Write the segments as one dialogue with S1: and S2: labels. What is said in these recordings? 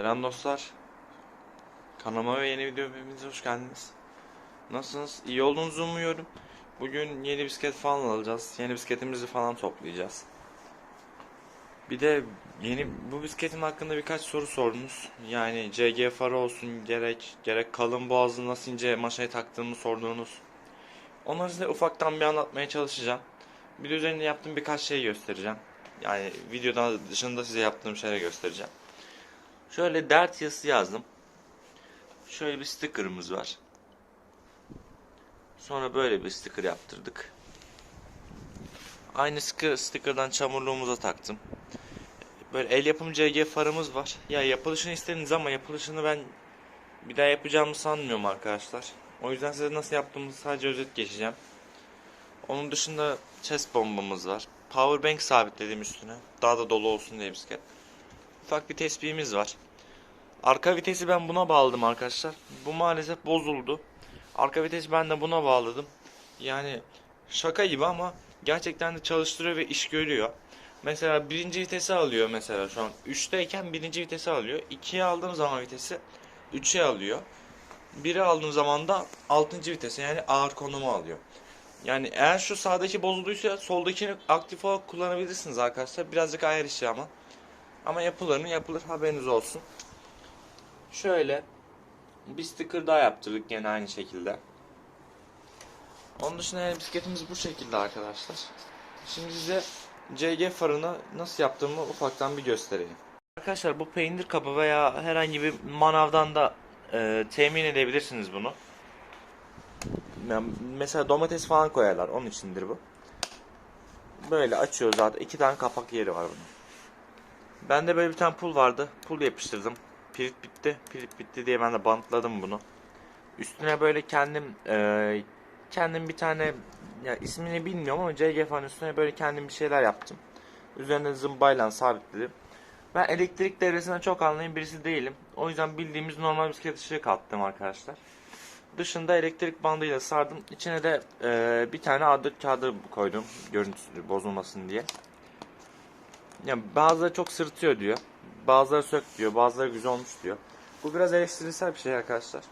S1: Selam dostlar. Kanalıma ve yeni video hepinize hoş geldiniz. Nasılsınız? İyi olduğunuzu umuyorum. Bugün yeni bisiklet falan alacağız. Yeni bisikletimizi falan toplayacağız. Bir de yeni bu bisikletim hakkında birkaç soru sordunuz. Yani CG farı olsun gerek gerek kalın boğazlı nasıl ince maşayı taktığımı sorduğunuz. Onları size ufaktan bir anlatmaya çalışacağım. Bir de üzerinde yaptığım birkaç şey göstereceğim. Yani videodan dışında size yaptığım şeyleri göstereceğim. Şöyle dert yazısı yazdım. Şöyle bir sticker'ımız var. Sonra böyle bir sticker yaptırdık. Aynı sticker, sticker'dan çamurluğumuza taktım. Böyle el yapımı CG farımız var. Ya yapılışını istediniz ama yapılışını ben bir daha yapacağımı sanmıyorum arkadaşlar. O yüzden size nasıl yaptığımızı sadece özet geçeceğim. Onun dışında chest bombamız var. Powerbank sabitledim üstüne. Daha da dolu olsun diye bisiklet. Ufak bir tespihimiz var. Arka vitesi ben buna bağladım arkadaşlar. Bu maalesef bozuldu. Arka vitesi ben de buna bağladım. Yani şaka gibi ama gerçekten de çalıştırıyor ve iş görüyor. Mesela birinci vitesi alıyor mesela şu an 3'teyken birinci vitesi alıyor. 2'ye aldığım zaman vitesi 3'e alıyor. 1'e aldığım zaman da 6. vitesi yani ağır konumu alıyor. Yani eğer şu sağdaki bozulduysa soldakini aktif olarak kullanabilirsiniz arkadaşlar. Birazcık ayar işi ama. Ama yapılır mı yapılır haberiniz olsun. Şöyle bir sticker daha yaptırdık gene aynı şekilde. Onun dışında yani bisikletimiz bu şekilde arkadaşlar. Şimdi size CG farını nasıl yaptığımı ufaktan bir göstereyim. Arkadaşlar bu peynir kabı veya herhangi bir manavdan da e, temin edebilirsiniz bunu. Yani mesela domates falan koyarlar onun içindir bu. Böyle açıyor zaten iki tane kapak yeri var bunun. Bende böyle bir tane pul vardı. Pul yapıştırdım. Pirit bitti. Pirit bitti diye ben de bantladım bunu. Üstüne böyle kendim e, kendim bir tane ya ismini bilmiyorum ama CG falan üstüne böyle kendim bir şeyler yaptım. Üzerine zımbayla sabitledim. Ben elektrik devresinden çok anlayan birisi değilim. O yüzden bildiğimiz normal bisiklet ışığı kattım arkadaşlar. Dışında elektrik bandıyla sardım. İçine de e, bir tane A4 kağıdı koydum. Görüntüsü bozulmasın diye. Yani bazıları çok sırıtıyor diyor. Bazıları sök diyor. Bazıları güzel olmuş diyor. Bu biraz eleştirisel bir şey arkadaşlar.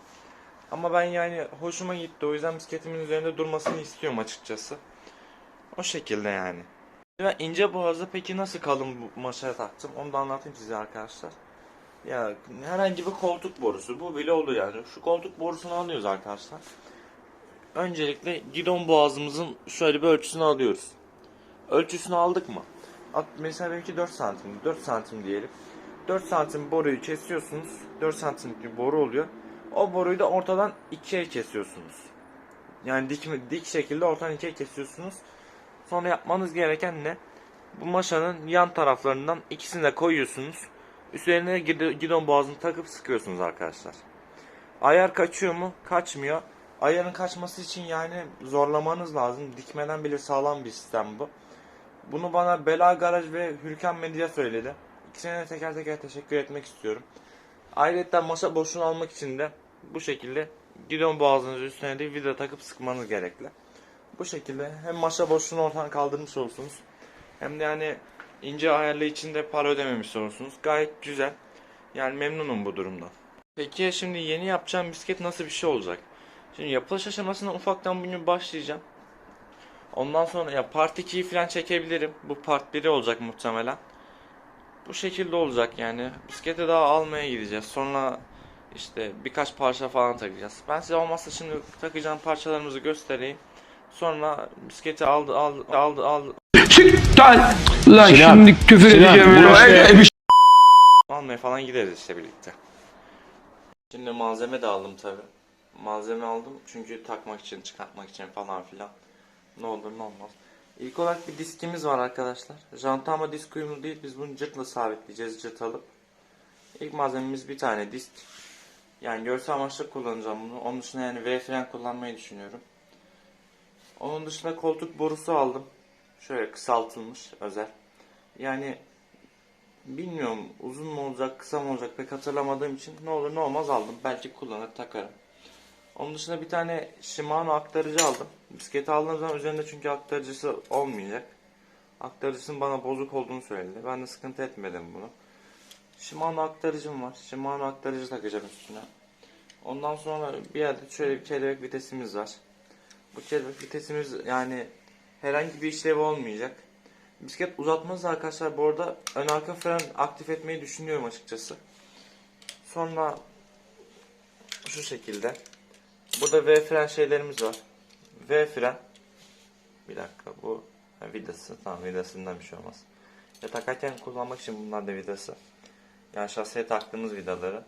S1: Ama ben yani hoşuma gitti. O yüzden bisikletimin üzerinde durmasını istiyorum açıkçası. O şekilde yani. Ben ince boğazda peki nasıl kalın bu maşaya taktım onu da anlatayım size arkadaşlar. Ya herhangi bir koltuk borusu bu bile olur yani. Şu koltuk borusunu alıyoruz arkadaşlar. Öncelikle gidon boğazımızın şöyle bir ölçüsünü alıyoruz. Ölçüsünü aldık mı? Mesela benimki 4 santim. 4 santim diyelim. 4 santim boruyu kesiyorsunuz. 4 santimlik bir boru oluyor. O boruyu da ortadan ikiye kesiyorsunuz. Yani dik, dik şekilde ortadan ikiye kesiyorsunuz. Sonra yapmanız gereken ne? Bu maşanın yan taraflarından ikisini de koyuyorsunuz. Üzerine gid- gidon boğazını takıp sıkıyorsunuz arkadaşlar. Ayar kaçıyor mu? Kaçmıyor. Ayarın kaçması için yani zorlamanız lazım. Dikmeden bile sağlam bir sistem bu. Bunu bana Bela Garaj ve Hürkan Medya söyledi. İkisine de teker teker teşekkür etmek istiyorum. Ayrıca masa boşluğunu almak için de bu şekilde gidon boğazınız üstüne de vida takıp sıkmanız gerekli. Bu şekilde hem masa boşluğunu ortadan kaldırmış olursunuz. Hem de yani ince ayarlı içinde para ödememiş olursunuz. Gayet güzel. Yani memnunum bu durumdan. Peki şimdi yeni yapacağım bisiklet nasıl bir şey olacak? Şimdi yapılış aşamasına ufaktan bugün başlayacağım. Ondan sonra ya part 2'yi falan çekebilirim. Bu part 1'i olacak muhtemelen. Bu şekilde olacak yani. Bisiklete daha almaya gideceğiz. Sonra işte birkaç parça falan takacağız. Ben size olmazsa şimdi takacağım parçalarımızı göstereyim. Sonra bisikleti aldı aldı aldı aldı
S2: Çık lan. Lan
S3: Sinan,
S2: şimdi küfür
S3: Sinan,
S2: edeceğim.
S3: işte-
S2: bir
S1: almaya falan gideriz işte birlikte. Şimdi malzeme de aldım tabi. Malzeme aldım çünkü takmak için, çıkartmak için falan filan. Ne olur ne olmaz. İlk olarak bir diskimiz var arkadaşlar. Janta ama disk uyumlu değil. Biz bunu cırtla sabitleyeceğiz cırt alıp. İlk malzememiz bir tane disk. Yani görsel amaçlı kullanacağım bunu. Onun dışında yani V fren kullanmayı düşünüyorum. Onun dışında koltuk borusu aldım. Şöyle kısaltılmış özel. Yani Bilmiyorum uzun mu olacak kısa mı olacak pek hatırlamadığım için ne olur ne olmaz aldım. Belki kullanır takarım. Onun dışında bir tane Shimano aktarıcı aldım. Bisikleti aldığım zaman üzerinde çünkü aktarıcısı olmayacak. Aktarıcısının bana bozuk olduğunu söyledi. Ben de sıkıntı etmedim bunu. Shimano aktarıcım var. Shimano aktarıcı takacağım üstüne. Ondan sonra bir yerde şöyle bir kelebek vitesimiz var. Bu kelebek vitesimiz yani herhangi bir işlevi olmayacak. Bisiklet uzatması arkadaşlar bu arada ön arka fren aktif etmeyi düşünüyorum açıkçası. Sonra şu şekilde. Burada V fren şeylerimiz var. V fren. Bir dakika bu vidası. Tamam vidasından bir şey olmaz. Ya takarken kullanmak için bunlar da vidası. Yani şasiye taktığımız vidaları.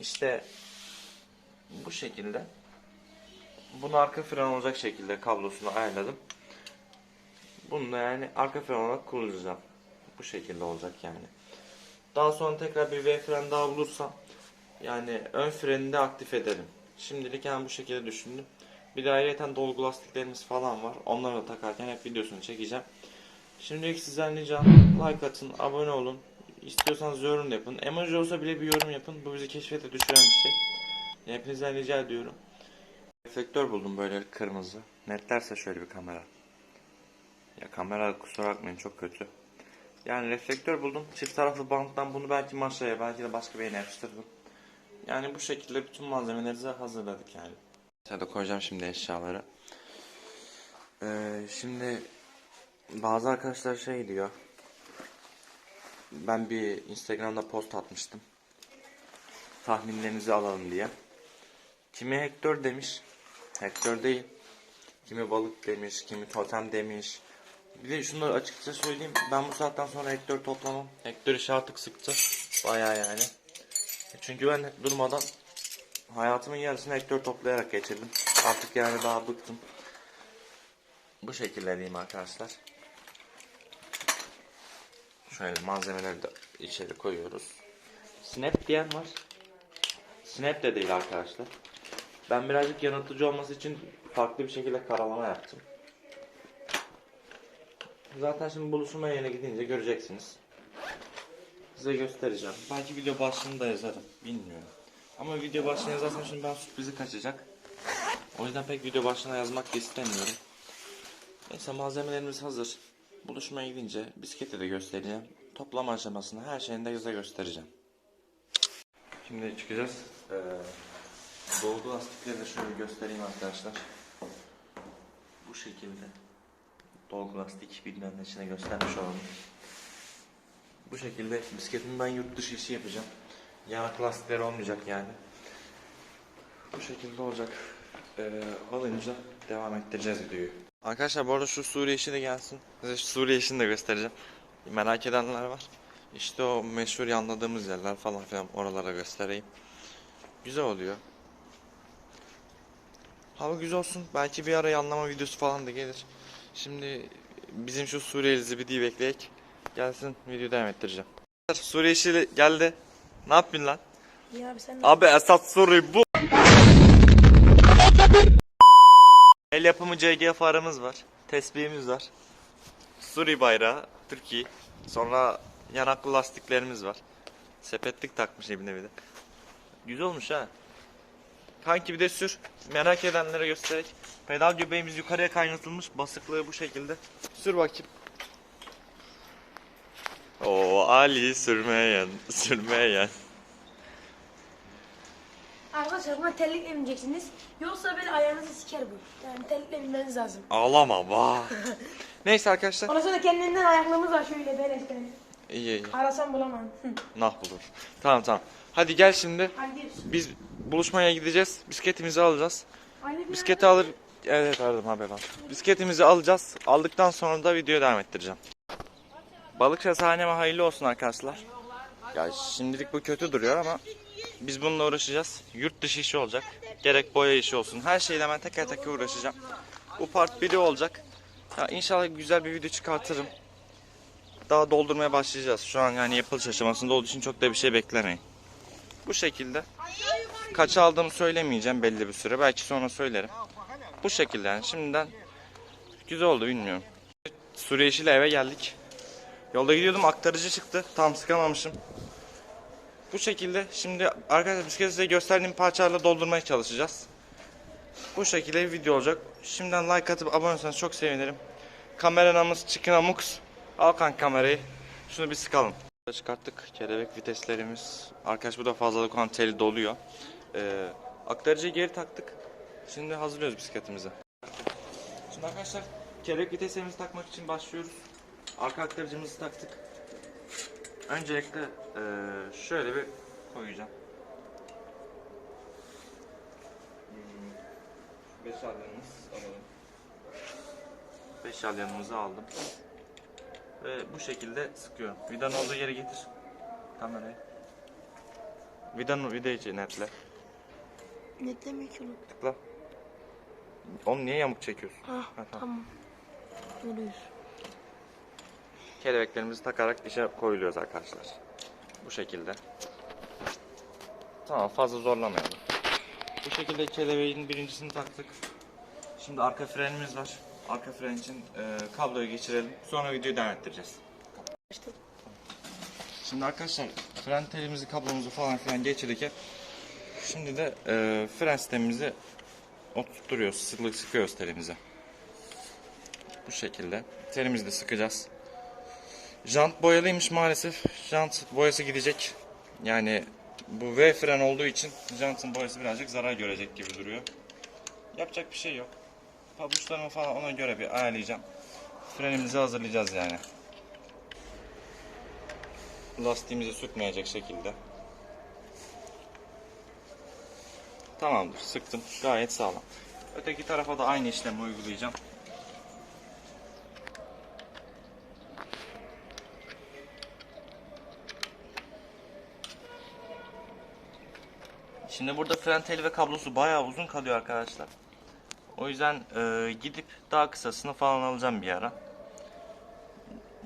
S1: İşte bu şekilde. Bunu arka fren olacak şekilde kablosunu ayarladım. Bunu da yani arka fren olarak kullanacağım. Bu şekilde olacak yani. Daha sonra tekrar bir V fren daha bulursam yani ön frenini de aktif edelim. Şimdilik yani bu şekilde düşündüm. Bir de ayrıca dolgu lastiklerimiz falan var. Onları da takarken hep videosunu çekeceğim. Şimdilik sizden ricam like atın, abone olun. İstiyorsanız yorum yapın. Emoji olsa bile bir yorum yapın. Bu bizi keşfete düşüren bir şey. Hepinizden rica ediyorum. Reflektör buldum böyle kırmızı. Netlerse şöyle bir kamera. Ya kamera kusura bakmayın çok kötü. Yani reflektör buldum. Çift taraflı banttan bunu belki maşaya belki de başka bir yere yapıştırdım. Yani bu şekilde bütün malzemelerimizi hazırladık yani. Hadi koyacağım şimdi eşyaları. Ee, şimdi bazı arkadaşlar şey diyor. Ben bir Instagram'da post atmıştım. Tahminlerinizi alalım diye. Kimi Hector demiş. Hector değil. Kimi balık demiş, kimi totem demiş. Bir de şunları açıkça söyleyeyim. Ben bu saatten sonra Hector toplamam. Hector işi artık sıktı. Bayağı yani. Çünkü ben durmadan hayatımın yarısını Hector toplayarak geçirdim. Artık yani daha bıktım. Bu şekilde diyeyim arkadaşlar. Şöyle malzemeleri de içeri koyuyoruz. Snap diyen var. Snap de değil arkadaşlar. Ben birazcık yanıltıcı olması için farklı bir şekilde karalama yaptım. Zaten şimdi buluşma yerine gidince göreceksiniz. Size göstereceğim. Belki video başlığını da yazarım. Bilmiyorum. Ama video başlığını yazarsam şimdi ben sürprizi kaçacak. O yüzden pek video başlığına yazmak istemiyorum. Neyse malzemelerimiz hazır. Buluşmaya gidince bisikleti de göstereceğim. Toplama aşamasını her şeyini de size göstereceğim. Şimdi çıkacağız. Ee, dolgu lastikleri de şöyle göstereyim arkadaşlar. Bu şekilde. Dolgu lastik bilmem ne içine göstermiş olalım. Bu şekilde bisikletimi ben yurt dışı işi yapacağım. Yanak lastikleri olmayacak yani. Bu şekilde olacak. Ee, alınca devam ettireceğiz videoyu. Arkadaşlar bu arada şu Suriye işi de gelsin. Size şu Suriye işini de göstereceğim. Merak edenler var. İşte o meşhur yanladığımız yerler falan filan oralara göstereyim. Güzel oluyor. Hava güzel olsun. Belki bir ara yanlama videosu falan da gelir. Şimdi bizim şu Suriyeli zibidiyi bekleyek. Gelsin videoyu devam ettireceğim. Suriye işi geldi. Ne yapıyorsun lan?
S3: Ya abi sen
S1: Abi esas soru bu. El yapımı CG farımız var. Tesbihimiz var. Suri bayrağı, Türkiye. Sonra yanaklı lastiklerimiz var. Sepetlik takmış ibne bir de. Güzel olmuş ha. Kanki bir de sür. Merak edenlere göstererek. Pedal göbeğimiz yukarıya kaynatılmış. Basıklığı bu şekilde. Sür bakayım. O Ali sürmeyen, sürmeyen.
S3: Arkadaşlar buna tellikle bineceksiniz. Yoksa böyle ayağınızı siker bu. Yani tellikle binmeniz lazım.
S1: Ağlama vah. Neyse arkadaşlar.
S3: Ondan sonra kendinden ayaklığımız var şöyle böyle işte.
S1: İyi iyi.
S3: Arasam bulamam. Hı.
S1: Nah bulur. Tamam tamam. Hadi gel şimdi.
S3: Hadi gidiyoruz.
S1: Biz buluşmaya gideceğiz. Bisikletimizi alacağız.
S3: Anne bir
S1: Bisikleti alır... Evet aradım haber var. Bisikletimizi alacağız. Aldıktan sonra da videoya devam ettireceğim. Balıkçı sahneme hayırlı olsun arkadaşlar. Ya şimdilik bu kötü duruyor ama biz bununla uğraşacağız. Yurt dışı işi olacak. Gerek boya işi olsun. Her şeyle ben teker teker uğraşacağım. Bu part 1'i olacak. Ya inşallah güzel bir video çıkartırım. Daha doldurmaya başlayacağız. Şu an yani yapılış aşamasında olduğu için çok da bir şey beklemeyin. Bu şekilde. Kaç aldığımı söylemeyeceğim belli bir süre. Belki sonra söylerim. Bu şekilde yani şimdiden güzel oldu bilmiyorum. Suriye ile eve geldik. Yolda gidiyordum aktarıcı çıktı. Tam sıkamamışım. Bu şekilde şimdi arkadaşlar bisikleti size gösterdiğim parçalarla doldurmaya çalışacağız. Bu şekilde bir video olacak. Şimdiden like atıp abone olursanız çok sevinirim. Kameranamız Chicken Amux. Al kanka kamerayı. Şunu bir sıkalım. Çıkarttık. Kelebek viteslerimiz. Arkadaş bu da fazlalık olan teli doluyor. Ee, aktarıcıyı geri taktık. Şimdi hazırlıyoruz bisikletimizi. Şimdi arkadaşlar kelebek viteslerimizi takmak için başlıyoruz. Arka aktarıcımızı taktık. Öncelikle eee, şöyle bir koyacağım. Hmm, Beş alyanımız alalım. Beş alyanımızı aldım. Ve bu şekilde sıkıyorum. Vidanın olduğu yere getir. Kamerayı. Vidanın vidayı netle.
S3: Netlemek ki.
S1: Tıkla. Onu niye yamuk çekiyorsun?
S3: Ha,
S1: Ha, tamam.
S3: tamam. Oluyor.
S1: Kelebeklerimizi takarak işe koyuluyoruz arkadaşlar. Bu şekilde. Tamam fazla zorlamayalım. Bu şekilde kelebeğin birincisini taktık. Şimdi arka frenimiz var. Arka fren için e, kabloyu geçirelim. Sonra videoyu devam ettireceğiz. Şimdi arkadaşlar fren telimizi kablomuzu falan filan geçirdik hep. Şimdi de e, fren sistemimizi. Sıklık sıkıyoruz telimize. Bu şekilde. Telimizi de sıkacağız. Jant boyalıymış maalesef. Jant boyası gidecek. Yani bu V fren olduğu için jantın boyası birazcık zarar görecek gibi duruyor. Yapacak bir şey yok. Pabuçlarımı falan ona göre bir ayarlayacağım. Frenimizi hazırlayacağız yani. Lastiğimizi sürtmeyecek şekilde. Tamamdır. Sıktım. Gayet sağlam. Öteki tarafa da aynı işlemi uygulayacağım. Şimdi burada fren teli ve kablosu bayağı uzun kalıyor arkadaşlar. O yüzden e, gidip daha kısasını falan alacağım bir ara.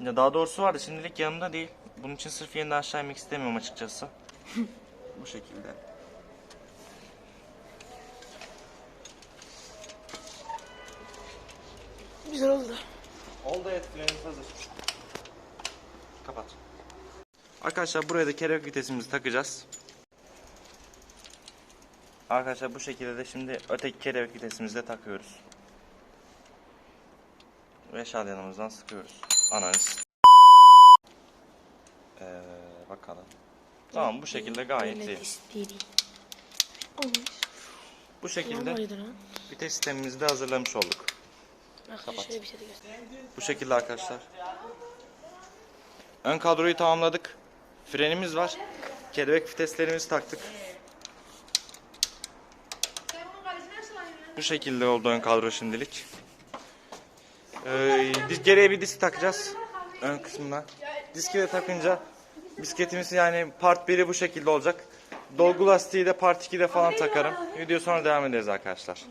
S1: Ya daha doğrusu vardı şimdilik yanımda değil. Bunun için sırf yeniden aşağı inmek istemiyorum açıkçası. Bu şekilde.
S3: güzel oldu.
S1: Oldu evet frenimiz hazır. Kapat. Arkadaşlar buraya da kelebek vitesimizi takacağız. Arkadaşlar bu şekilde de şimdi öteki kelebek vitesimizi de takıyoruz. Ve şalyanımızdan sıkıyoruz. Analiz. Ee, bakalım. Tamam bu şekilde gayet iyi.
S3: Olmuş.
S1: Bu şekilde vites sistemimizi de hazırlamış olduk.
S3: Bir şey.
S1: Bu şekilde arkadaşlar. Ön kadroyu tamamladık. Frenimiz var. Kelebek viteslerimizi taktık. Bu şekilde oldu ön kadro şimdilik. Ee, geriye bir disk takacağız. Ön kısmına. Diski de takınca bisikletimiz yani part 1'i bu şekilde olacak. Dolgu lastiği de part 2'de falan takarım. Video sonra devam ederiz arkadaşlar.